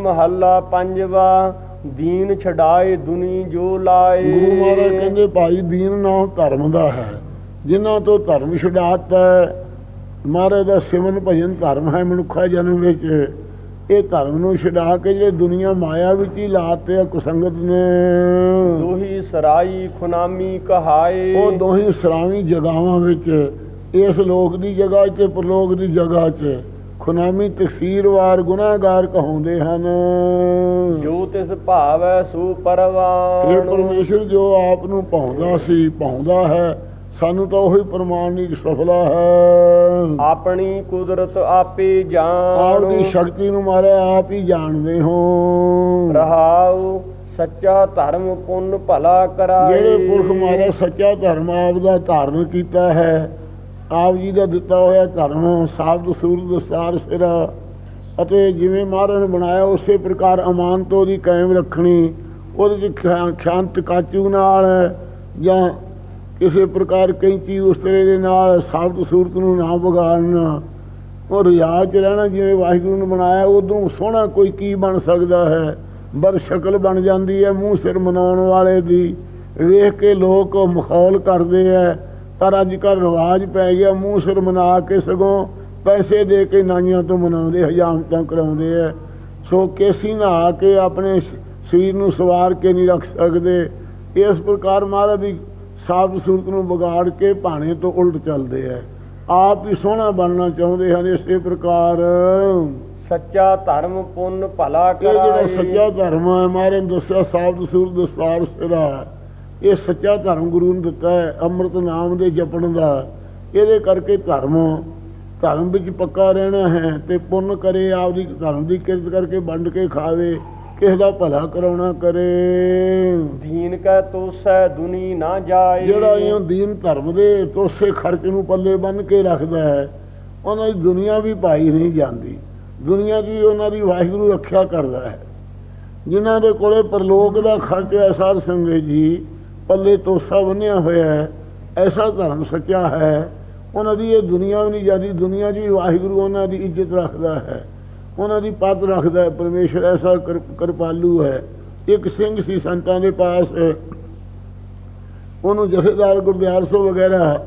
ਮਹੱਲਾ ਪੰਜਵਾ ਦੀਨ ਛਡਾਏ ਦੁਨੀ ਜੋ ਲਾਏ। ਗੁਰੂ ਮਹਾਰਾਜ ਕਹਿੰਦੇ ਭਾਈ ਦੀਨ ਨਾਮ ਧਰਮ ਦਾ ਹੈ। ਜਿਨ੍ਹਾਂ ਤੋਂ ਧਰਮ ਛਡਾਤਾ ਮਹਾਰਾਜ ਦਾ ਸਿਮਰਨ ਭਜਨ ਧਰਮ ਹੈ ਮਨੁੱਖਾ ਜਨਮ ਵਿੱਚ। ਇਹ ਧਰਮ ਨੂੰ ਛਡਾ ਕੇ ਜਿਹੜੇ ਦੁਨੀਆ ਮਾਇਆ ਵਿੱਚ ਹੀ ਲਾਤੇ ਆ ਕੁਸੰਗਤ ਨੇ। ਦੋਹੀ ਸਰਾਈ ਖੁਨਾਮੀ ਕਹਾਏ। ਉਹ ਦੋਹੀ ਸਰਾਵੀ ਜਗਾਵਾਂ ਵਿੱਚ ਇਸ ਲੋਕ ਦੀ ਜਗ੍ਹਾ 'ਚ ਪ੍ਰਲੋਕ ਦੀ ਜਗ੍ਹਾ 'ਚ। ਖੁਨਾਮੀ ਤਕਸੀਰਵਾਰ ਗੁਨਾਹਗਾਰ ਕਹਾਉਂਦੇ ਹਨ। ਜੋ ਤਿਸ ਭਾਵੈ ਸੋ ਇਹ ਪਰਵਾਨ ਪਰਮੇਸ਼ਰ ਜੋ ਆਪ ਨੂੰ ਪਾਉਂਦਾ ਸੀ ਪਾਉਂਦਾ ਹੈ। ਸਾਨੂੰ ਤਾਂ ਉਹੀ ਪ੍ਰਮਾਣਿਕ ਸਫਲਾ ਹੈ। ਆਪਣੀ ਕੁਦਰਤ ਆਪੇ ਜਾਣ। ਸ਼ਕਤੀ ਨੂੰ ਮਾਰੇ ਆਪ ਹੀ ਜਾਣਦੇ ਹੋ। ਰਹਾਉ ਸੱਚਾ ਧਰਮ ਪੁੰਨ ਭਲਾ ਕਰਾਏ। ਜਿਹੜੇ ਪੁਰਖ ਮਾਰੇ ਸੱਚਾ ਧਰਮ ਆਪ ਦਾ ਧਾਰਨ ਕੀਤਾ ਹੈ ਆਪ ਜੀ ਦਾ ਦਿੱਤਾ ਹੋਇਆ ਧਰਮ ਸਾਬਤ ਸੂਰਤ ਦਸਤਾਰ ਸਿਰਾ ਅਤੇ ਜਿਵੇਂ ਮਹਾਰਾਜ ਨੇ ਬਣਾਇਆ, ਉਸੇ ਪ੍ਰਕਾਰ ਅਮਾਨਤ ਉਹਦੀ ਕਾਇਮ ਰੱਖਣੀ, ਉਹਦੇ ਚ ਖਿਆ- ਖਿਆੰਤ ਕਾਚੂ ਨਾਲ ਜਾਂ ਕਿਸੇ ਪ੍ਰਕਾਰ ਕੈਂਚੀ ਉਸ ਤਰ੍ਹਾਂ ਦੇ ਨਾਲ ਸਾਬਤ ਸੂਰਤ ਨੂੰ ਨਾ ਵਿਗਾੜਨਾ। ਉਹ ਰਿਆਜ਼ ਚ ਰਹਿਣਾ ਜਿਵੇਂ ਵਾਹਿਗੁਰੂ ਨੇ ਬਣਾਇਆ, ਉਦੋਂ ਸੋਹਣਾ ਕੋਈ ਕੀ ਬਣ ਸਕਦਾ ਹੈ? ਬਰ ਸ਼ਕਲ ਬਣ ਜਾਂਦੀ ਹੈ ਮੂੰਹ ਸਿਰ ਮਨਾਉਣ ਵਾਲੇ ਦੀ। ਵੇਖ ਕੇ ਲੋਕ ਮਖੌਲ ਕਰਦੇ ਐ ਪਰ ਅੱਜ ਕੱਲ੍ਹ ਰਿਵਾਜ ਪੈ ਗਿਆ ਮੂੰਹ ਸਿਰ ਮਨਾ ਕੇ ਸਗੋਂ ਪੈਸੇ ਦੇ ਕੇ ਨਾਈਆਂ ਤੋਂ ਮਨਾਉਂਦੇ ਹਜਾਮਤਾਂ ਕਰਾਉਂਦੇ ਐ ਸੋ ਕੇਸੀ ਨਹਾ ਕੇ ਆਪਣੇ ਸਰੀਰ ਨੂੰ ਸਵਾਰ ਕੇ ਨਹੀਂ ਰੱਖ ਸਕਦੇ। ਇਸ ਪ੍ਰਕਾਰ ਮਹਾਰਾਜ ਦੀ ਸਾਬਤ ਸੂਰਤ ਨੂੰ ਵਿਗਾੜ ਕੇ ਭਾਣੇ ਤੋਂ ਉਲਟ ਚੱਲਦੇ ਐ ਆਪ ਹੀ ਸੋਹਣਾ ਬਣਨਾ ਚਾਹੁੰਦੇ ਹਨ ਇਸੇ ਪ੍ਰਕਾਰ। ਸੱਚਾ ਧਰਮ ਪੁੰਨ ਭਲਾ ਇਹ ਜਿਹੜਾ ਕਰਾਏ ਸੱਚਾ ਧਰਮ ਹੈ ਨੇ ਦੱਸਿਆ ਸਾਬਤ ਸੂਰਤ ਦਸਤਾਰ ਸਿਰਾ। ਇਹ ਸੱਚਾ ਧਰਮ ਗੁਰੂ ਨੇ ਦਿੱਤਾ ਹੈ ਅੰਮ੍ਰਿਤ ਨਾਮ ਦੇ ਜਪਣ ਦਾ। ਇਹਦੇ ਕਰਕੇ ਧਰਮ ਧਰਮ ਵਿੱਚ ਪੱਕਾ ਰਹਿਣਾ ਹੈ ਤੇ ਪੁੰਨ ਕਰੇ ਆਪਦੀ ਧਰਮ ਦੀ ਕਿਰਤ ਕਰਕੇ ਵੰਡ ਕੇ ਖਾਵੇ ਕਿਸੇ ਦਾ ਭਲਾ ਕਰਾਉਣਾ ਕਰੇ। ਦੀਨ ਕੈ ਤੋਸੈ ਦੁਨੀ ਨਾ ਜਾਏ। ਜਿਹੜਾ ਇਹ ਦੀਨ ਧਰਮ ਦੇ ਤੋਸੇ ਖਰਚ ਨੂੰ ਪੱਲੇ ਬੰਨ ਕੇ ਰੱਖਦਾ ਹੈ ਉਹਨਾਂ ਦੀ ਦੁਨੀਆ ਵੀ ਪਾਈ ਨਹੀਂ ਜਾਂਦੀ। ਦੁਨੀਆ ਦੀ ਉਹਨਾਂ ਦੀ ਵਾਹਿਗੁਰੂ ਰੱਖਿਆ ਕਰਦਾ ਹੈ। ਜਿਨ੍ਹਾਂ ਦੇ ਕੋਲੇ ਪਰਲੋਕ ਦਾ ਖਰਚ ਹੈ ਸਾਧ ਸੰਗਤ ਜੀ ਪੱਲੇ ਤੋਸਾ ਬੰਨਿਆ ਹੋਇਆ ਹੈ, ਐਸਾ ਧਰਮ ਸੱਚਾ ਹੈ। ਉਹਨਾਂ ਦੀ ਇਹ ਦੁਨੀਆ ਵੀ ਨਹੀਂ ਜਾਂਦੀ, ਦੁਨੀਆ 'ਚ ਵੀ ਵਾਹਿਗੁਰੂ ਉਹਨਾਂ ਦੀ ਇੱਜ਼ਤ ਰੱਖਦਾ ਹੈ। ਉਹਨਾਂ ਦੀ ਪਤ ਰੱਖਦਾ ਹੈ, ਪਰਮੇਸ਼ਰ ਐਸਾ ਕਿਰ- ਕਿਰਪਾਲੂ ਹੈ। ਇੱਕ ਸਿੰਘ ਸੀ, ਸੰਤਾਂ ਦੇ ਪਾਸ ਉਹਨੂੰ ਜਥੇਦਾਰ ਗੁਰਦਿਆਲ ਸਿੰਘ ਵਗੈਰਾ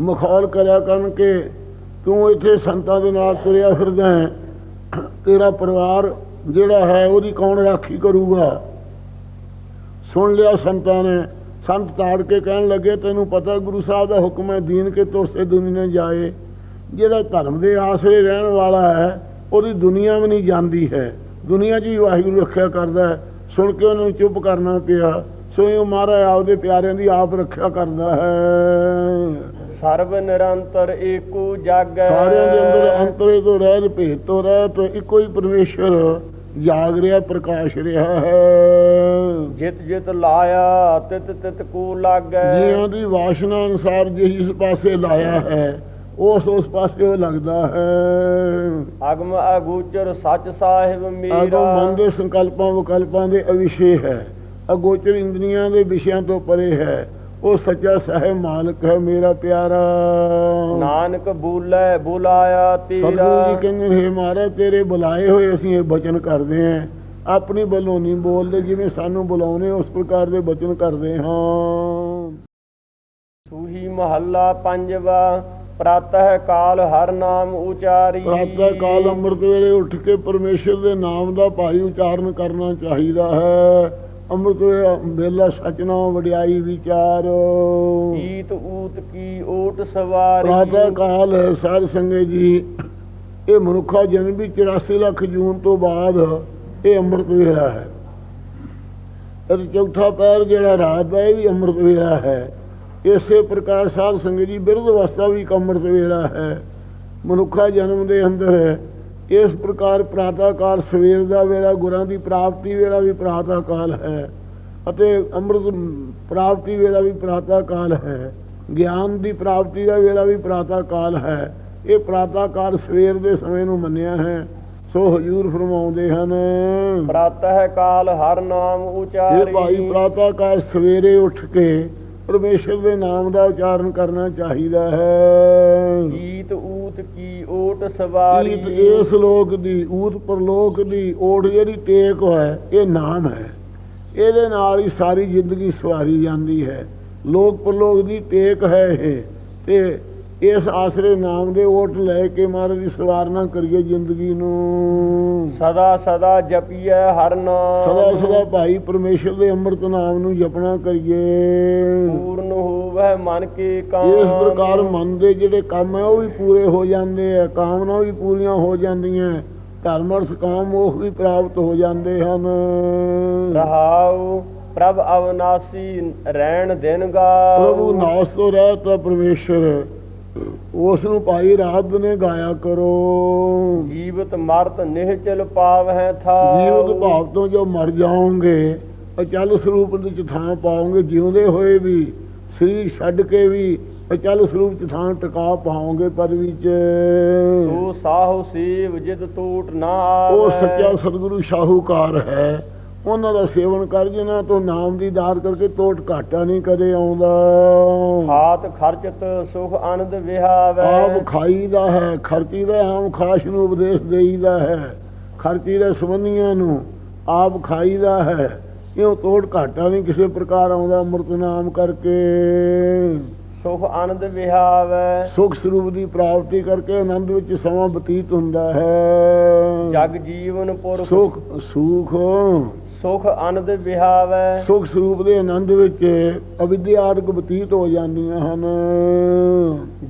ਮਖੌਲ ਕਰਿਆ ਕਰਨ ਕਿ, ਤੂੰ ਇੱਥੇ ਸੰਤਾਂ ਦੇ ਨਾਲ ਤੁਰਿਆ ਫਿਰਦਾ ਹੈ। ਤੇਰਾ ਪਰਿਵਾਰ ਜਿਹੜਾ ਹੈ, ਉਹਦੀ ਕੌਣ ਰਾਖੀ ਕਰੂਗਾ? ਸੁਣ ਲਿਆ ਸੰਤਾਂ ਨੇ। ਸੰਤ ਤਾੜ ਕੇ ਕਹਿਣ ਲੱਗੇ ਤੈਨੂੰ ਪਤਾ ਗੁਰੂ ਸਾਹਿਬ ਦਾ ਹੁਕਮ ਹੈ ਦੀਨ ਕੇ ਤੋਸੇ ਦੁਨੀਆ ਜਾਏ। ਜਿਹੜਾ ਧਰਮ ਦੇ ਆਸਰੇ ਰਹਿਣ ਵਾਲਾ ਹੈ ਉਹਦੀ ਦੁਨੀਆ ਵੀ ਨਹੀਂ ਜਾਂਦੀ ਹੈ। ਦੁਨੀਆ 'ਚ ਵਾਹਿਗੁਰੂ ਰੱਖਿਆ ਕਰਦਾ ਹੈ। ਸੁਣ ਕੇ ਉਹਨੂੰ ਚੁੱਪ ਕਰਨਾ ਪਿਆ। ਸੋ ਇਹ ਮਹਾਰਾਜ ਆਪਦੇ ਪਿਆਰਿਆਂ ਦੀ ਆਪ ਰੱਖਿਆ ਕਰਦਾ ਹੈ। ਸਰਬ ਨਿਰੰਤਰ ਏਕੋ ਜਾਗੈ ਸਾਰਿਆਂ ਦੇ ਅੰਦਰ ਅੰਤਰੇ ਤੋਂ ਰਹਿ ਭੇਦ ਤੋਂ ਰਹਿ ਤੇ ਇੱਕੋ ਹੀ ਪਰਮੇਸ਼ਰ ਜਾਗ ਰਿਹਾ ਪ੍ਰਕਾਸ਼ ਰਿਹਾ ਹੈ। ਜਿਤ ਜਿਤ ਲਾਇਆ ਤਿਤ ਤਿਤ ਕੋ ਲਾਗੈ। ਜੀਆਂ ਦੀ ਵਾਸ਼ਨਾ ਅਨੁਸਾਰ ਜਿਹੀ ਇਸ ਪਾਸੇ ਲਾਇਆ ਹੈ ਉਸ ਉਸ ਪਾਸੇ ਉਹ ਲੱਗਦਾ ਹੈ। ਅਗਮ ਅਗੋਚਰ ਸੱਚ ਸਾਹਿਬ ਅਗੋ ਮੇਰਾ। ਮਨ ਦੇ ਸੰਕਲਪਾਂ ਵਿਕਲਪਾਂ ਦੇ ਅਵਿਸ਼ੇ ਹੈ। ਅਗੋਚਰ ਇੰਦਰੀਆਂ ਦੇ ਵਿਸ਼ਿਆਂ ਤੋਂ ਪਰੇ ਹੈ। ਉਹ ਸੱਚਾ ਸਹਿਬ ਮਾਲਕ ਹੈ ਮੇਰਾ ਪਿਆਰਾ। ਨਾਨਕ ਬੋਲੇ ਬੁਲਾਇਆ ਸਤਿਗੁਰੂ ਤੇਰਾ ਜੀ ਕਹਿੰਦੇ ਨੇ ਮਹਾਰਾਜ ਤੇਰੇ ਬੁਲਾਏ ਹੋਏ ਅਸੀਂ ਇਹ ਬਚਨ ਕਰਦੇ ਹਾਂ। ਆਪਣੀ ਵੱਲੋਂ ਨਹੀਂ ਬੋਲਦੇ ਜਿਵੇਂ ਸਾਨੂੰ ਬੁਲਾਉਨੇ ਉਸ ਪ੍ਰਕਾਰ ਦੇ ਬਚਨ ਕਰਦੇ ਹਾਂ। ਸੂਹੀ ਮਹੱਲਾ ਪੰਜਵਾ ਪ੍ਰਾਤः ਕਾਲ ਹਰ ਨਾਮ ਉਚਾਰੀ। ਪ੍ਰਾਤः ਕਾਲ ਅੰਮ੍ਰਿਤ ਵੇਲੇ ਉੱਠ ਕੇ ਪਰਮੇਸ਼ਰ ਦੇ ਨਾਮ ਦਾ ਭਾਈ ਉਚਾਰਨ ਕਰਨਾ ਚਾਹੀਦਾ ਹੈ। ਅੰਮ੍ਰਿਤ ਵੇਲਾ ਸਚ ਨਾਮ ਵਡਿਆਈ ਵਿਚਾਰ। ਈਤ ਊਤ ਕੀ ਓਟ ਸਵਾਰੀ। ਪ੍ਰਾਤः ਕਾਲ ਹੈ ਸਾਧ ਸੰਗਤ ਜੀ। ਇਹ ਮਨੁੱਖਾ ਜਨਮ ਵੀ 84 ਲੱਖ ਜੂਨ ਤੋਂ ਬਾਅਦ ਇਹ ਅੰਮ੍ਰਿਤ ਵੇਲਾ ਹੈ। ਇਹ ਚੌਥਾ ਪੈਰ ਜਿਹੜਾ ਰਾਤ ਦਾ ਇਹ ਵੀ ਅੰਮ੍ਰਿਤ ਵੇਲਾ ਹੈ। ਇਸੇ ਪ੍ਰਕਾਰ ਸਾਧ ਸੰਗਤ ਜੀ ਬਿਰਧ ਅਵਸਥਾ ਵੀ ਅੰਮ੍ਰਿਤ ਵੇਲਾ ਹੈ। ਮਨੁੱਖਾ ਜਨਮ ਦੇ ਅੰਦਰ ਇਸ ਪ੍ਰਕਾਰ ਪ੍ਰਾਤಃ ਕਾਲ ਸਵੇਰ ਦਾ ਵੇਲਾ ਗੁਰਾਂ ਦੀ ਪ੍ਰਾਪਤੀ ਵੇਲਾ ਵੀ ਪ੍ਰਾਤಃ ਕਾਲ ਹੈ ਅਤੇ ਅੰਮ੍ਰਿਤ ਪ੍ਰਾਪਤੀ ਵੇਲਾ ਵੀ ਪ੍ਰਾਤಃ ਕਾਲ ਹੈ। ਗਿਆਨ ਦੀ ਪ੍ਰਾਪਤੀ ਦਾ ਵੇਲਾ ਵੀ ਪ੍ਰਾਤಃ ਕਾਲ ਹੈ। ਇਹ ਪ੍ਰਾਤಃ ਕਾਲ ਸਵੇਰ ਦੇ ਸਮੇਂ ਨੂੰ ਮੰਨਿਆ ਹੈ। ਸੋ ਹਜੂਰ ਫਰਮਾਉਂਦੇ ਹਨ ਪ੍ਰਾਤः ਕਾਲ ਹਰ ਨਾਮ ਇਹ ਉਚਾਰੀ। ਭਾਈ ਪ੍ਰਾਤಃ ਕਾਲ ਸਵੇਰੇ ਉੱਠ ਕੇ ਪਰਮੇਸ਼ਰ ਦੇ ਨਾਮ ਦਾ ਉਚਾਰਨ ਕਰਨਾ ਚਾਹੀਦਾ ਹੈ। ਈਤ ਊਤ ਕੀ ਓਟ ਸਵਾਰੀ। ਈਤ ਇਸ ਲੋਕ ਦੀ ਊਤ ਪਰਲੋਕ ਦੀ ਓਟ ਜਿਹੜੀ ਟੇਕ ਹੈ ਇਹ ਨਾਮ ਹੈ। ਇਹਦੇ ਨਾਲ ਹੀ ਸਾਰੀ ਜ਼ਿੰਦਗੀ ਸਵਾਰੀ ਜਾਂਦੀ ਹੈ। ਲੋਕ ਪਰਲੋਕ ਦੀ ਟੇਕ ਹੈ ਇਹ ਤੇ ਇਸ ਆਸਰੇ ਨਾਮ ਦੇ ਓਟ ਲੈ ਕੇ ਮਹਾਰਾਜ ਦੀ ਸਵਾਰਨਾ ਕਰੀਏ ਜ਼ਿੰਦਗੀ ਨੂੰ। ਸਦਾ ਸਦਾ ਜਪੀਐ ਹਰ ਨਾਮ। ਸਦਾ ਸਦਾ ਭਾਈ ਪਰਮੇਸ਼ਰ ਦੇ ਅੰਮ੍ਰਿਤ ਨਾਮ ਨੂੰ ਜਪਣਾ ਕਰੀਏ। ਪੂਰਨ ਹੋਵੇ ਮਨ ਕੇ ਕਾਮ। ਇਸ ਪ੍ਰਕਾਰ ਮਨ ਦੇ ਜਿਹੜੇ ਕੰਮ ਹੈ ਉਹ ਵੀ ਪੂਰੇ ਹੋ ਜਾਂਦੇ ਆ। ਕਾਮਨਾ ਵੀ ਪੂਰੀਆਂ ਹੋ ਜਾਂਦੀਆਂ। ਧਰਮ ਅਰਥ ਕਾਮ ਉਹ ਵੀ ਪ੍ਰਾਪਤ ਹੋ ਜਾਂਦੇ ਹਨ। ਰਹਾਉ ਪ੍ਰਭ ਅਵਨਾਸੀ ਰਹਿਣ ਦਿਨ ਗਾ ਪ੍ਰਭੂ ਨਾਸ ਤੋਂ ਰਹਿਤ ਪਰਮੇਸ਼ਰ। ਉਸ ਨੂੰ ਭਾਈ ਰਾਤ ਨੇ ਗਾਇਆ ਕਰੋ। ਜੀਵਤ ਮਰਤ ਨਿਹਚਲ ਪਾਵਹਿ ਥਾ ਜੀਵਤ ਭਾਵ ਤੋਂ ਜੋ ਮਰ ਜਾਓਗੇ ਅਚਲ ਸਰੂਪ ਵਿੱਚ ਥਾਂ ਪਾਓਗੇ ਜਿਉਂਦੇ ਹੋਏ ਵੀ ਸਰੀਰ ਛੱਡ ਕੇ ਵੀ ਅਚਲ ਸਰੂਪ ਚ ਥਾਂ ਟਿਕਾ ਪਾਓਗੇ ਪਦਵੀ ਚ ਸੋ ਸਾਹੁ ਸੇਵ ਜਿਦ ਟੋਟ ਨਾ ਉਹ ਸੱਚਾ ਸਤਿਗੁਰੂ ਸ਼ਾਹੂਕਾਰ ਹੈ। ਉਹਨਾਂ ਦਾ ਸੇਵਨ ਕਰ ਜਿਨ੍ਹਾਂ ਤੋਂ ਨਾਮ ਦੀ ਦਾਤ ਕਰਕੇ ਟੋਟ ਘਾਟਾ ਨਹੀਂ ਕਦੇ ਆਉਂਦਾ। ਹਾਤ ਖਰਚਤ ਸੁਖ ਆਨੰਦ ਵਿਹਾਵੈ। ਆਪ ਖਾਈਦਾ ਹੈ ਖਰਚੀ ਦਾ ਆਮ ਖਾਸ ਨੂੰ ਉਪਦੇਸ਼ ਦੇਈਦਾ ਹੈ। ਖਰਚੀ ਦੇ ਸੰਬੰਧੀਆਂ ਨੂੰ ਆਪ ਖਾਈਦਾ ਹੈ। ਕਿਉਂ ਤੋੜ ਘਾਟਾ ਨਹੀਂ ਕਿਸੇ ਪ੍ਰਕਾਰ ਆਉਂਦਾ ਅੰਮ੍ਰਿਤ ਨਾਮ ਕਰਕੇ। ਸੁਖ ਆਨੰਦ ਵਿਹਾਵੈ। ਸੁਖ ਸਰੂਪ ਦੀ ਪ੍ਰਾਪਤੀ ਕਰਕੇ ਆਨੰਦ ਵਿੱਚ ਸਮਾਂ ਬਤੀਤ ਹੁੰਦਾ ਹੈ। ਜਗ ਜੀਵਨ ਪੁਰਖ। ਸੁਖ ਸੁਖ। ਸੁਖ ਆਨੰਦ ਵਿਹਾਵੈ। ਸੁਖ ਸਰੂਪ ਦੇ ਆਨੰਦ ਵਿੱਚ ਅਵਿਦਿਆਰਕ ਬਤੀਤ ਹੋ ਜਾਂਦੀਆਂ ਹਨ।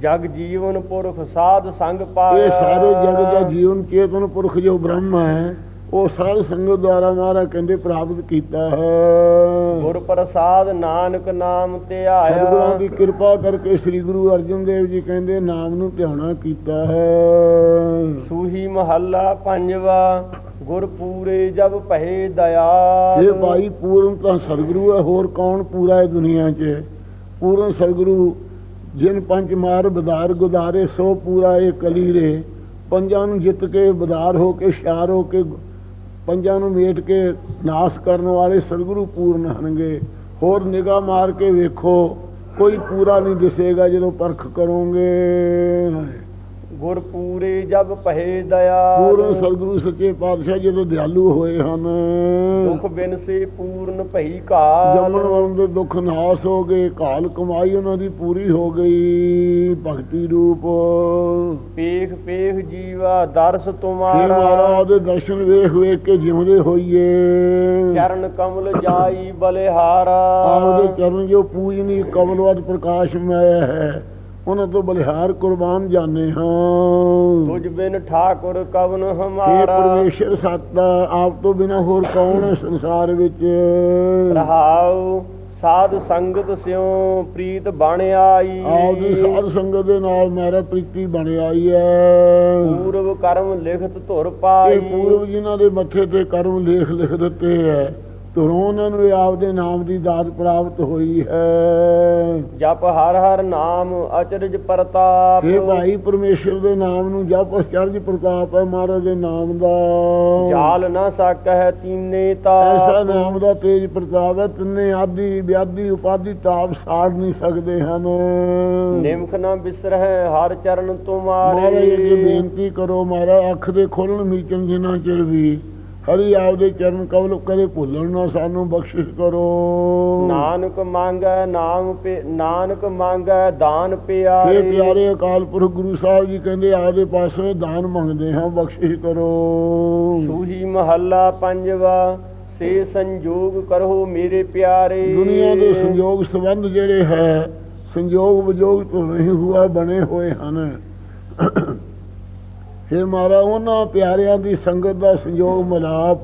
ਜਗ ਜੀਵਨ ਪੁਰਖ ਸਾਧ ਸੰਗ ਪਾਇਆ। ਇਹ ਸਾਰੇ ਜਗ ਦਾ ਜੀਵਨ ਚੇਤਨ ਪੁਰਖ ਜੋ ਬ੍ਰਹਮ ਹੈ ਉਹ ਸਾਧ ਸੰਗਤ ਦੁਆਰਾ ਮਹਾਰਾਜ ਕਹਿੰਦੇ ਪ੍ਰਾਪਤ ਕੀਤਾ ਹੈ। ਗੁਰ ਪ੍ਰਸਾਦ ਨਾਨਕ ਨਾਮ ਧਿਆਇਆ। ਸਤਿਗੁਰਾਂ ਦੀ ਕਿਰਪਾ ਕਰਕੇ ਸ੍ਰੀ ਗੁਰੂ ਅਰਜਨ ਦੇਵ ਜੀ ਕਹਿੰਦੇ ਨਾਮ ਨੂੰ ਧਿਆਣਾ ਕੀਤਾ ਹੈ। ਸੂਹੀ ਮਹੱਲਾ ਪੰਜਵਾ। ਗੁਰ ਪੂਰੇ ਜਬ ਪਹਿ ਦਇਆਲ। ਇਹ ਭਾਈ ਪੂਰਨ ਤਾਂ ਸਤਿਗੁਰੂ ਹੈ, ਹੋਰ ਕੌਣ ਪੂਰਾ ਹੈ ਦੁਨੀਆ 'ਚ? ਪੂਰਨ ਸਤਿਗੁਰੂ ਜਿਨ ਪੰਜ ਮਾਰ ਬਦਾਰ ਗੁਦਾਰੇ, ਸੋ ਪੂਰਾ ਇਹ ਕਲੀਰੇ। ਪੰਜਾਂ ਨੂੰ ਜਿੱਤ ਕੇ ਬਦਾਰ ਹੋ ਕੇ ਸ਼ਾਰ ਹੋ ਕੇ, ਪੰਜਾਂ ਨੂੰ ਮੇਟ ਕੇ ਨਾਸ ਕਰਨ ਵਾਲੇ ਸਤਿਗੁਰੂ ਪੂਰਨ ਹਨਗੇ। ਹੋਰ ਨਿਗਾਹ ਮਾਰ ਕੇ ਵੇਖੋ, ਕੋਈ ਪੂਰਾ ਨਹੀਂ ਦਿਸੇਗਾ ਜਦੋਂ ਪਰਖ ਕਰੋਗੇ। ਗੁਰ ਪੂਰੇ ਜਬ ਪਹਿ ਦਇਆਲ ਪੂਰਨ ਸਤਿਗੁਰੂ ਸੱਚੇ ਪਾਤਸ਼ਾਹ ਜਦੋਂ ਦਿਆਲੂ ਹੋਏ ਹਨ ਦੁਖ ਬਿਨ ਸੇ ਪੂਰਨ ਭਈ ਘਾਲ। ਜੰਮਣ ਵਾਲੇ ਦੇ ਦੁੱਖ ਨਾਸ ਹੋ ਗਏ ਕਾਲ ਕਮਾਈ ਉਹਨਾਂ ਦੀ ਪੂਰੀ ਹੋ ਗਈ ਭਗਤੀ ਰੂਪ। ਪੇਖ ਪੇਖ ਜੀਵਾ ਦਰਸ ਤੁਮਾਰਾ। ਦੇ ਦਰਸ਼ਨ ਵੇਖ ਵੇਖ ਕੇ ਜਿਉਂਦੇ ਹੋਈਏ। ਚਰਨ ਕਮਲ ਜਾਈ ਬਲਿਹਾਰਾ। ਆਪਦੇ ਚਰਨ ਜੋ ਪੂਜਨੀ ਕਮਲਵਤ ਪ੍ਰਕਾਸ਼ ਮੈਂ ਹੈ। ਉਹਨਾਂ ਤੋਂ ਬਲਿਹਾਰ ਕੁਰਬਾਨ ਜਾਣੇ ਹਾਂ। ਤੁਝ ਬਿਨ ਠਾਕੁਰ ਕਵਨ ਇਹ ਹਮਾਰਾ ਪਰਮੇਸ਼ਰ ਸੱਤਾ ਆਪ ਤੋਂ ਬਿਨਾ ਹੋਰ ਕੌਣ ਹੈ ਸੰਸਾਰ ਵਿੱਚ? ਰਹਾਉ ਸਾਧ ਸੰਗਤ ਸਿਉ ਪ੍ਰੀਤ ਬਣ ਆਈ। ਆਪ ਦੀ ਸਾਧ ਸੰਗਤ ਦੇ ਨਾਲ ਮੇਰਾ ਪ੍ਰੀਤੀ ਬਣ ਆਈ ਹੈ। ਪੂਰਵ ਕਰਮ ਲਿਖਤ ਧੁਰ ਇਹ ਪਾਈ ਪੂਰਵ ਜਿਨ੍ਹਾਂ ਦੇ ਮੱਥੇ ਤੇ ਕਰਮ ਲੇਖ ਲਿਖ ਦਿੱਤੇ ਹੈ। ਤੁਰੋਂ ਉਹਨਾਂ ਨੂੰ ਆਪਦੇ ਨਾਮ ਦੀ ਦਾਤ ਪ੍ਰਾਪਤ ਹੋਈ ਹੈ। ਜਪ ਹਰ ਹਰ ਨਾਮ ਅਚਰਜ ਪ੍ਰਤਾਪ। ਇਹ ਭਾਈ ਪਰਮੇਸ਼ਰ ਦੇ ਨਾਮ ਨੂੰ ਜਪ ਅਚਰਜ ਪ੍ਰਤਾਪ ਹੈ ਮਹਾਰਾਜ ਦੇ ਨਾਮ ਦਾ। ਜਾਲ ਨਾ ਸਕਹਿ ਤੀਨੇ ਐਸਾ ਤਾਪ ਨਾਮ ਦਾ ਤੇਜ ਪ੍ਰਤਾਪ ਹੈ ਤਿੰਨੇ ਆਦੀ ਵਿਆਦੀ ਉਪਾਦੀ ਤਾਪ ਸਾੜ ਨਹੀਂ ਸਕਦੇ ਹਨ। ਨਿਮਖ ਨਾ ਬਿਸਰਹਿ ਹਰ ਚਰਨ ਮਹਾਰਾਜ ਅੱਗੇ ਤੁਮਾਰੇ ਬੇਨਤੀ ਕਰੋ ਮਹਾਰਾਜ ਅੱਖ ਦੇ ਖੋਲਣ ਮੀਚਣ ਜਿਨ੍ਹਾਂ ਚਿਰ ਵੀ ਹਰੀ ਆਪਦੇ ਚਰਨ ਕਵਲ ਕਦੇ ਭੁੱਲਣ ਨਾ ਸਾਨੂੰ ਬਖਸ਼ਿਸ਼ ਕਰੋ। ਨਾਨਕ ਮੰਗੈ ਨਾਮ ਪੇ ਨਾਨਕ ਮੰਗੈ ਦਾਨ ਇਹ ਪਿਆਰੇ ਪਿਆਰੇ ਅਕਾਲ ਪੁਰਖ ਗੁਰੂ ਸਾਹਿਬ ਜੀ ਕਹਿੰਦੇ ਆਪਦੇ ਪਾਸੋਂ ਦਾਨ ਮੰਗਦੇ ਹਾਂ ਬਖਸ਼ਿਸ਼ ਕਰੋ। ਸੂਹੀ ਮਹੱਲਾ ਪੰਜਵਾ ਸੇ ਸੰਜੋਗ ਕਰੋ ਮੇਰੇ ਪਿਆਰੇ। ਦੁਨੀਆ ਦੇ ਸੰਯੋਗ ਸੰਬੰਧ ਜਿਹੜੇ ਹੈ ਸੰਯੋਗ ਵਿਜੋਗ ਤੋਂ ਨਹੀਂ ਹੁਆ ਬਣੇ ਹੋਏ ਹਨ। हे ਮਾਰਾ ਉਹਨਾਂ ਪਿਆਰਿਆਂ ਦੀ ਸੰਗਤ ਦਾ ਸੰਯੋਗ ਮਿਲਾਪ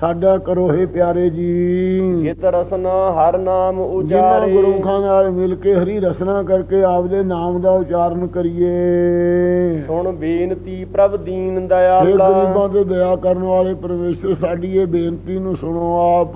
ਸਾਡਾ ਕਰੋ हे ਪਿਆਰੇ ਜੀ। ਜਿਤ ਰਸਨਾ ਹਰ ਨਾਮ ਜਿਨ੍ਹਾਂ ਉਜਾਰੇ ਗੁਰਮੁਖਾਂ ਨਾਲ ਮਿਲ ਕੇ ਹਰੀ ਰਸਨਾ ਕਰਕੇ ਆਪਦੇ ਨਾਮ ਦਾ ਉਚਾਰਨ ਕਰੀਏ। ਸੁਣ ਬੇਨਤੀ ਪ੍ਰਭ ਦੀਨ ਦਇਆਲਾ। ਗਰੀਬਾਂ ਤੇ ਦਇਆ ਕਰਨ ਵਾਲੇ ਪਰਮੇਸ਼ਰ ਸਾਡੀ ਇਹ ਬੇਨਤੀ ਨੂੰ ਸੁਣੋ ਆਪ।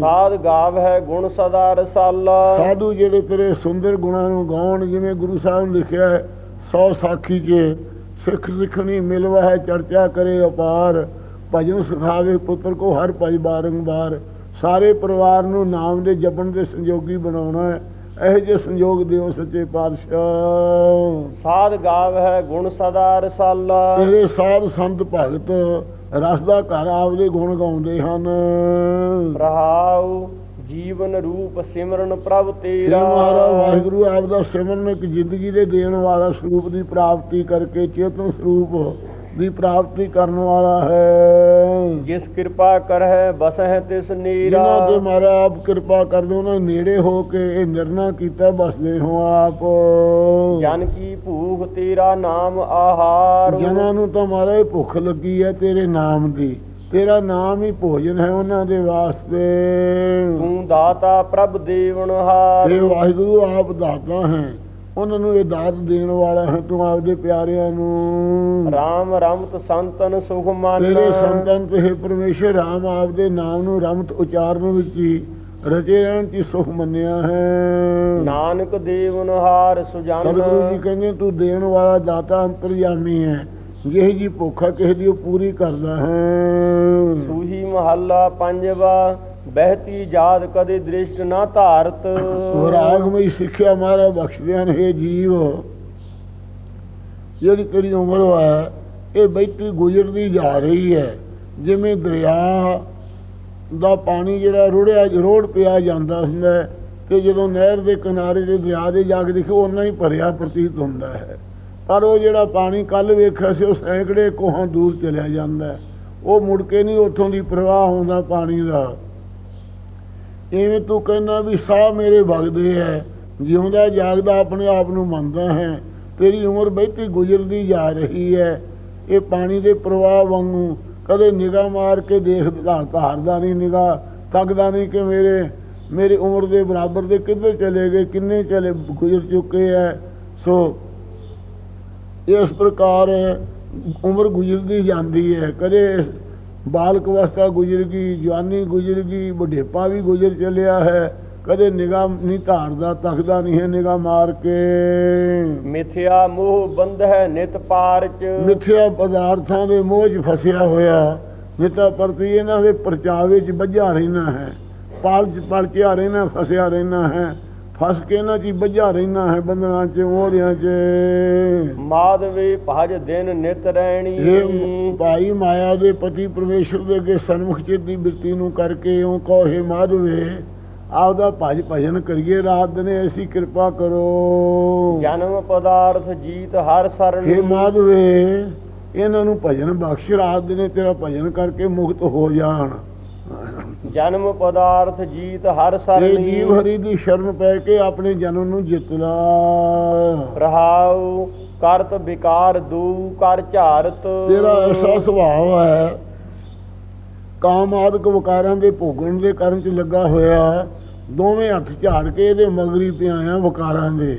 ਸਾਧ ਗਾਵ ਹੈ ਗੁਣ ਸਦਾ ਰਸਾਲਾ। ਸਾਧੂ ਜਿਹੜੇ ਤੇਰੇ ਸੁੰਦਰ ਗੁਣਾਂ ਨੂੰ ਗਾਉਣ ਜਿਵੇਂ ਗੁਰੂ ਸਾਹਿਬ ਨੇ ਲਿਖਿਆ ਹੈ ਸੌ ਸਾਖੀ 'ਚ ਸਿੱਖ ਸਿੱਖਣੀ ਮਿਲਵਾ ਹੈ ਚਰਚਾ ਕਰੇ ਅਪਾਰ। ਭਜਨ ਸਿਖਾਵੇ ਪੁੱਤਰ ਕੋ ਹਰ ਭਜ ਬਾਰੰਬਾਰ ਸਾਰੇ ਪਰਿਵਾਰ ਨੂੰ ਨਾਮ ਦੇ ਜਪਣ ਦੇ ਸੰਜੋਗੀ ਬਣਾਉਣਾ ਹੈ। ਇਹੋ ਜਿਹੇ ਸੰਜੋਗ ਦਿਓ ਸੱਚੇ ਪਾਤਸ਼ਾਹ। ਸਾਧ ਗਾਵਹਿ ਗੁਣ ਸਦਾ ਰਸਾਲਾ ਤੇਰੇ ਸਾਧ ਸੰਤ ਭਗਤ ਰਸ ਦਾ ਘਰ ਆਪਦੇ ਗੁਣ ਗਾਉਂਦੇ ਹਨ। ਰਹਾਉ। ਜੀਵਨ ਰੂਪ ਸਿਮਰਨ ਪ੍ਰਭ ਤੇਰਾ। ਮਹਾਰਾਜ ਵਾਹਿਗੁਰੂ ਆਪ ਦਾ ਸਿਮਰਨ ਇੱਕ ਜ਼ਿੰਦਗੀ ਦੇ ਦੇਣ ਵਾਲਾ ਸਰੂਪ ਦੀ ਪ੍ਰਾਪਤੀ ਕਰਕੇ ਚੇਤਨ ਸਰੂਪ ਦੀ ਪ੍ਰਾਪਤੀ ਕਰਨ ਵਾਲਾ ਹੈ। ਜਿਸ ਕਿਰਪਾ ਕਰਹਿ ਬਸਹਿ ਤਿਸ ਨੀਰਾ। ਜਿਨ੍ਹਾਂ ਤੇ ਮਹਾਰਾਜ ਆਪ ਕਿਰਪਾ ਕਰਦੇ ਉਹਨਾਂ ਨੇੜੇ ਹੋ ਕੇ ਇਹ ਨਿਰਣਾ ਕੀਤਾ ਬਸਦੇ ਹੋ ਆਪ। ਜਨ ਕੀ ਭੂਖ ਤੇਰਾ ਨਾਮ ਆਹਾਰ। ਜਿਨ੍ਹਾਂ ਨੂੰ ਤਾਂ ਮਹਾਰਾਜ ਭੁੱਖ ਲੱਗੀ ਹੈ ਤੇਰੇ ਨਾਮ ਦੀ। ਤੇਰਾ ਨਾਮ ਹੀ ਭੋਜਨ ਹੈ ਉਹਨਾਂ ਦੇ ਵਾਸਤੇ। ਤੂੰ ਦਾਤਾ ਪ੍ਰਭ ਦੇਵਨਹਾਰ ਇਹ ਵਾਹਿਗੁਰੂ ਆਪ ਦਾਤਾ ਹੈ। ਉਹਨਾਂ ਨੂੰ ਇਹ ਦਾਤ ਦੇਣ ਵਾਲਾ ਹੈ ਤੂੰ ਆਪਦੇ ਪਿਆਰਿਆਂ ਨੂੰ। ਰਾਮ ਰਮਤ ਸੰਤਨ ਸੁਖ ਮਨ। ਤੇਰੇ ਸੰਤਨ ਤੇ ਪਰਮੇਸ਼ਰ ਰਾਮ ਆਪਦੇ ਨਾਮ ਨੂੰ ਰਮਤ ਉਚਾਰਨ ਵਿੱਚ ਹੀ ਰਚੇ ਰਹਿਣ ਦੀ ਸੁਖ ਮੰਨਿਆ ਹੈ। ਨਾਨਕ ਦੇਵਨਹਾਰ ਸੁਜਨ। ਸਤਿਗੁਰੂ ਜੀ ਕਹਿੰਦੇ ਤੂੰ ਦੇਣ ਵਾਲਾ ਦਾਤਾ ਅੰਤਰਯਾਮੀ ਹੈ। ਜਿਹੇ ਜੀ ਭੁੱਖਾ ਕਿਸੇ ਦੀ ਉਹ ਪੂਰੀ ਕਰਦਾ ਹੈ। ਸੂਹੀ ਮਹੱਲਾ ਪੰਜਵਾ ਬਹਿਤੀ ਜਾਦ ਕਦੇ ਦ੍ਰਿਸ਼ਟ ਨਾ ਧਾਰਤ। ਵਿਰਾਗਮਈ ਸਿੱਖਿਆ ਮਾਰਾ ਬਖਸ਼ਦਿਆਂ ਨੇ ਇਹ ਜੀਵ। ਜਿਹੜੀ ਤੇਰੀ ਉਮਰ ਹੈ ਇਹ ਬੈਠੀ ਗੁਜ਼ਰਦੀ ਜਾ ਰਹੀ ਹੈ। ਜਿਵੇਂ ਦਰਿਆ ਦਾ ਪਾਣੀ ਜਿਹੜਾ ਰੁੜਿਆ ਰੋੜ ਪਿਆ ਜਾਂਦਾ ਹੁੰਦਾ ਤੇ ਜਦੋਂ ਨਹਿਰ ਦੇ ਕਿਨਾਰੇ ਤੇ ਦਰਿਆ ਦੇ ਜਾ ਕੇ ਦੇਖੋ ਉਨਾ ਹੀ ਭਰਿਆ ਪ੍ਰਤੀਤ ਹੁੰਦਾ ਹੈ। ਪਰ ਉਹ ਜਿਹੜਾ ਪਾਣੀ ਕੱਲ ਵੇਖਿਆ ਸੀ, ਉਹ ਸੈਂਕੜੇ ਕੋਹਾਂ ਦੂਰ ਚਲਿਆ ਜਾਂਦਾ ਉਹ ਮੁੜ ਕੇ ਨਹੀਂ ਉੱਥੋਂ ਦੀ ਪ੍ਰਵਾਹ ਹੁੰਦਾ ਪਾਣੀ ਦਾ। ਇਵੇਂ ਤੂੰ ਕਹਿੰਦਾ ਵੀ ਸਾਹ ਮੇਰੇ ਵਗਦੇ ਹੈ। ਜਿਉਂਦਾ ਜਾਗਦਾ ਆਪਣੇ ਆਪ ਨੂੰ ਮੰਨਦਾ ਹੈ। ਤੇਰੀ ਉਮਰ ਬਹਿਤੀ ਗੁਜ਼ਰਦੀ ਜਾ ਰਹੀ ਹੈ। ਇਹ ਪਾਣੀ ਦੇ ਪ੍ਰਵਾਹ ਵਾਂਗੂ ਕਦੇ ਨਿਗਾਹ ਮਾਰ ਕੇ ਦੇਖਦਾ ਧਾਰਦਾ ਨਹੀਂ ਨਿਗਾਹ, ਤੱਕਦਾ ਨਹੀਂ ਕਿ ਮੇਰੇ, ਮੇਰੀ ਉਮਰ ਦੇ ਬਰਾਬਰ ਦੇ ਕਿੱਧਰ ਚਲੇ ਗਏ, ਕਿੰਨੇ ਚਲੇ ਗੁਜ਼ਰ ਚੁੱਕੇ ਹੈ। ਸੋ ਇਸ ਪ੍ਰਕਾਰ ਉਮਰ ਗੁਜ਼ਰਦੀ ਜਾਂਦੀ ਹੈ। ਕਦੇ ਬਾਲਕ ਅਵਸਥਾ ਗੁਜ਼ਰ ਗਈ ਜਵਾਨੀ ਗੁਜ਼ਰ ਗਈ ਬੁਢੇਪਾ ਵੀ ਗੁਜ਼ਰ ਚੱਲਿਆ ਹੈ। ਕਦੇ ਨਿਗਾਹ ਨਹੀਂ ਧਾਰਦਾ ਤੱਕਦਾ ਨਹੀਂ ਹੈ ਨਿਗਾਹ ਮਾਰ ਕੇ। ਮਿਥਿਆ ਮੋਹ ਬੰਧੈ ਨਿਤ ਪਾਰ ਚ। ਮਿੱਥਿਆ ਪਦਾਰਥਾਂ ਦੇ ਮੋਹ 'ਚ ਫਸਿਆ ਹੋਇਆ। ਨਿਤਾ ਪ੍ਰਤੀ ਇਹਨਾਂ ਦੇ ਪਰਚਾਵੇ 'ਚ ਵੱਜਾ ਰਹਿਣਾ ਹੈ। ਪਾਲ 'ਚ ਪਲਚਿਆ ਰਹਿਣਾ ਫਸਿਆ ਰਹਿਣਾ ਹੈ। ਫਸ ਕੇ 'ਚ ਹੀ ਵੱਜਾ ਰਹਿਣਾ ਹੈ ਬੰਧਨਾਂ 'ਚ ਮੋਹਰਿਆਂ 'ਚ। ਮਾਧਵੇ ਭਜ ਦਿਨ ਨਿਤ ਰਹਿਣੀ। ਭਾਈ ਮਾਇਆ ਦੇ ਪਤੀ ਪਰਮੇਸ਼ਰ ਦੇ ਅੱਗੇ ਸਨਮੁਖ ਚਿੱਤ ਦੀ ਬਿਰਤੀ ਨੂੰ ਕਰਕੇ ਉਹ ਕਹੋ ਹੇ ਮਾਧਵੇ ਆਪਦਾ ਭਜ ਭਜਨ ਕਰੀਏ ਰਾਤ ਦਿਨ ਐਸੀ ਕਿਰਪਾ ਕਰੋ। ਜਨਮ ਪਦਾਰਥ ਜੀਤ ਹਰ ਸਰਣੀ ਹੇ ਮਾਧਵੇ ਇਹਨਾਂ ਨੂੰ ਭਜਨ ਬਖਸ਼ ਰਾਤ ਦਿਨੇ ਤੇਰਾ ਭਜਨ ਕਰਕੇ ਮੁਕਤ ਹੋ ਜਾਣ। ਜਨਮ ਪਦਾਰਥ ਜੀਤ ਹਰ ਇਹ ਸਰਣੀ ਜੀਵ ਹਰੀ ਦੀ ਸ਼ਰਨ ਪੈ ਕੇ ਆਪਣੇ ਜਨਮ ਨੂੰ ਜਿੱਤ ਲਾ ਰਹਾਉ ਕਰਤ ਵਿਕਾਰ ਦੂ ਕਰ ਝਾਰਤ। ਤੇਰਾ ਐਸਾ ਸੁਭਾਅ ਹੈ ਕਾਮ ਆਦਿਕ ਵਿਕਾਰਾਂ ਦੇ ਭੋਗਣ ਦੇ ਕਰਨ ਚ ਲੱਗਾ ਹੋਇਆ। ਦੋਵੇਂ ਹੱਥ ਝਾੜ ਕੇ ਇਹਦੇ ਮਗਰੀ ਪਿਆ ਆ ਵਿਕਾਰਾਂ ਦੇ।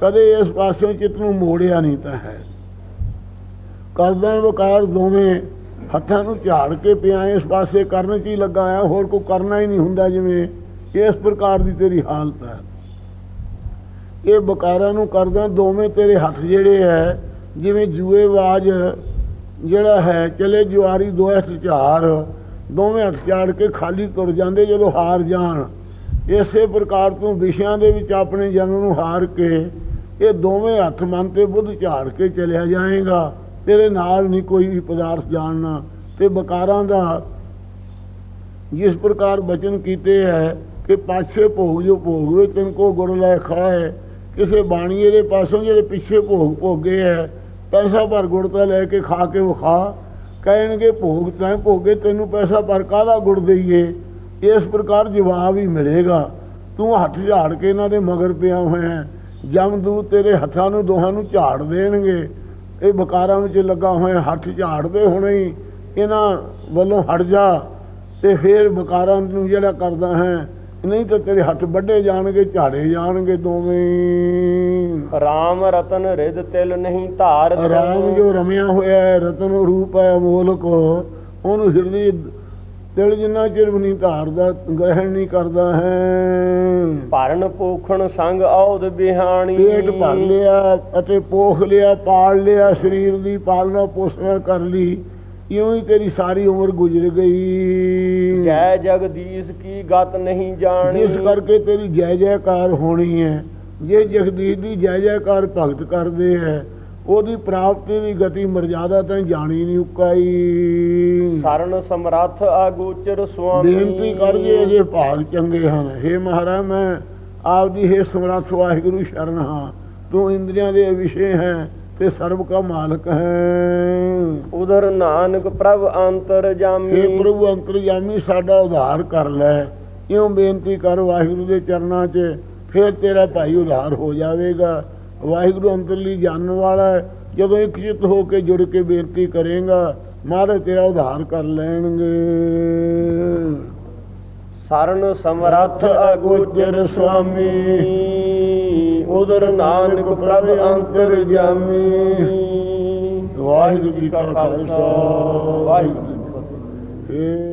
ਕਦੇ ਇਸ ਪਾਸਿਓਂ ਚਿੱਤ ਨੂੰ ਮੋੜਿਆ ਨਹੀਂ ਤਾਂ ਹੈ। ਕਰਦਾ ਵਿਕਾਰ ਦੋਵੇਂ ਹੱਥਾਂ ਨੂੰ ਝਾੜ ਕੇ ਪਿਆ, ਇਸ ਪਾਸੇ ਕਰਨ ਚ ਹੀ ਲੱਗਾ ਆ? ਹੋਰ ਕੋਈ ਕਰਨਾ ਹੀ ਨਹੀਂ ਹੁੰਦਾ ਜਿਵੇਂ ਇਸ ਪ੍ਰਕਾਰ ਦੀ ਤੇਰੀ ਹਾਲਤ ਹੈ। ਇਹ ਬਕਾਰਾਂ ਨੂੰ ਕਰਦਾ ਦੋਵੇਂ ਤੇਰੇ ਹੱਥ ਜਿਹੜੇ ਹੈ ਜਿਵੇਂ ਜੂਏ ਜੂਏਬਾਜ਼ ਜਿਹੜਾ ਹੈ, ਚਲੇ ਜੁਆਰੀ ਦੋ ਹੱਥ ਝਾੜ, ਦੋਵੇਂ ਹੱਥ ਝਾੜ ਕੇ ਖਾਲੀ ਤੁਰ ਜਾਂਦੇ ਜਦੋਂ ਹਾਰ ਜਾਣ। ਇਸੇ ਪ੍ਰਕਾਰ ਤੂੰ ਵਿਸ਼ਿਆਂ ਦੇ ਵਿੱਚ ਆਪਣੇ ਜਨਮ ਨੂੰ ਹਾਰ ਕੇ ਇਹ ਦੋਵੇਂ ਹੱਥ ਮਨ ਤੇ ਬੁੱਧ ਝਾੜ ਕੇ ਚਲਿਆ ਜਾਏਗਾ। ਤੇਰੇ ਨਾਲ ਨਹੀਂ ਕੋਈ ਵੀ ਪਦਾਰਥ ਜਾਣਨਾ। ਤੇ ਬਕਾਰਾਂ ਦਾ ਜਿਸ ਪ੍ਰਕਾਰ ਬਚਨ ਕੀਤੇ ਹੈ ਕਿ ਪਾਛੇ ਭੋਗ ਜੋ ਭੋਗ ਭੋਗਵੇ, ਤਿਨ ਕੋ ਗੁਰ ਲੈ ਖਾਏ। ਕਿਸੇ ਬਾਣੀਏ ਦੇ ਪਾਸੋਂ ਜਿਹੜੇ ਪਿੱਛੇ ਭੋਗ ਭੋਗੇ ਹੈ, ਪੈਸਾ ਭਰ ਗੁੜ ਤਾਂ ਲੈ ਕੇ ਖਾ ਕੇ ਵਿਖਾ ਕਹਿਣਗੇ, ਭੋਗ ਤੈਂ ਭੋਗੇ, ਤੈਨੂੰ ਪੈਸਾ ਭਰ ਕਾਹਦਾ ਗੁੜ ਦਈਏ? ਇਸ ਪ੍ਰਕਾਰ ਜਵਾਬ ਹੀ ਮਿਲੇਗਾ। ਤੂੰ ਹੱਥ ਝਾੜ ਕੇ ਇਹਨਾਂ ਦੇ ਮਗਰ ਪਿਆ ਹੋਇਆ ਹੈ। ਜਮਦੂਤ ਤੇਰੇ ਹੱਥਾਂ ਨੂੰ, ਦੋਹਾਂ ਨੂੰ ਝਾੜ ਦੇਣਗੇ। ਇਹ ਬਕਾਰਾਂ ਵਿੱਚ ਲੱਗਾ ਹੋਇਆ ਹੱਥ ਝਾੜਦੇ ਹੁਣੇ ਹੀ ਇਹਨਾਂ ਵੱਲੋਂ ਹਟ ਜਾ ਤੇ ਫੇਰ ਬਕਾਰਾਂ ਨੂੰ ਜਿਹੜਾ ਕਰਦਾ ਹੈ ਨਹੀਂ ਤਾਂ ਤੇਰੇ ਹੱਥ ਵੱਡੇ ਜਾਣਗੇ ਝਾੜੇ ਜਾਣਗੇ ਦੋਵੇਂ। ਰਾਮ ਰਤਨ ਰਿਦ ਤਿਲ ਨਹੀਂ ਧਾਰਤ ਰਾਮ ਜੋ ਰਮਿਆ ਹੋਇਆ ਹੈ ਰਤਨ ਰੂਪ ਹੈ ਅਮੋਲਕ ਉਹਨੂੰ ਹਿਰਦੇ ਦਿਲ ਜਿੰਨਾ ਚਿਰ ਵੀ ਨਹੀਂ ਧਾਰਦਾ ਗ੍ਰਹਿਣ ਨਹੀਂ ਕਰਦਾ ਹੈ। ਭਰਨ ਪੋਖਣ ਸੰਗ ਔਦ ਬਿਹਾਣੀ। ਪੇਟ ਭਰ ਲਿਆ ਅਤੇ ਪੋਖ ਲਿਆ ਪਾਲ ਲਿਆ ਸਰੀਰ ਦੀ ਪਾਲਣਾ ਪੋਸ਼ਣਾ ਕਰ ਲਈ। ਇਉਂ ਹੀ ਤੇਰੀ ਸਾਰੀ ਉਮਰ ਗੁਜ਼ਰ ਗਈ। ਜੈ ਜਗਦੀਸ਼ ਕੀ ਗਤ ਨਹੀਂ ਜਾਣੀ। ਜਿਸ ਕਰਕੇ ਤੇਰੀ ਜੈ ਜੈਕਾਰ ਹੋਣੀ ਹੈ। ਜੇ ਜਗਦੀਸ਼ ਦੀ ਜੈ ਜੈਕਾਰ ਭਗਤ ਕਰਦੇ ਹੈ ਉਹਦੀ ਪ੍ਰਾਪਤੀ ਦੀ ਗਤੀ ਮਰਜ਼ਾਦਾ ਤਾਂ ਜਾਣੀ ਨਹੀਂ ਉਕਾਈ। ਸਰਨ ਸਮਰੱਥ ਆਗੋਚਰ ਸੁਆਮੀ। ਬੇਨਤੀ ਕਰਕੇ ਅਜੇ ਭਾਗ ਚੰਗੇ ਹਨ। हे ਮਹਾਰਾਜ ਮੈਂ ਆਪ ਦੀ ਹੈ ਸਮਰੱਥ ਵਾਹਿਗੁਰੂ ਸ਼ਰਨ ਹਾਂ। ਤੂੰ ਇੰਦਰੀਆਂ ਦੇ ਵਿਸ਼ੇ ਹੈ ਤੇ ਸਰਬ ਦਾ ਮਾਲਕ ਹੈ। ਉਧਰ ਨਾਨਕ ਪ੍ਰਭ ਅੰਤਰ ਜਾਮੀ। हे ਪ੍ਰਭੂ ਅੰਤਰਜਾਮੀ ਸਾਡਾ ਉਧਾਰ ਕਰ ਲੈ। ਇਉਂ ਬੇਨਤੀ ਕਰ ਵਾਹਿਗੁਰੂ ਦੇ ਚਰਨਾਂ 'ਚ ਫਿਰ ਤੇਰਾ ਭਾਈ ਉਧਾਰ ਹੋ ਜਾਵੇਗਾ। ਵਾਹਿਗੁਰੂ ਅੰਤਰਲੀ ਜਾਣਨ ਵਾਲਾ ਹੈ। ਜਦੋਂ ਇੱਕ ਚਿੱਤ ਹੋ ਕੇ ਜੁੜ ਕੇ ਬੇਨਤੀ ਕਰੇਗਾ ਮਹਾਰਾਜ ਤੇਰਾ ਉਧਾਰ ਕਰ ਲੈਣਗੇ। ਸਰਨ ਸਮਰੱਥ ਅਗੋਚਰ ਸੁਆਮੀ। ਉਦਰ ਨਾਨਕ ਪ੍ਰਭ ਅੰਤਰ ਜਾਮੀ। ਵਾਹਿਗੁਰੂ ਜੀ ਕਾ ਖਾਲਸਾ। ਵਾਹਿਗੁਰੂ ਜੀ ਕੀ ਫਤਿਹ।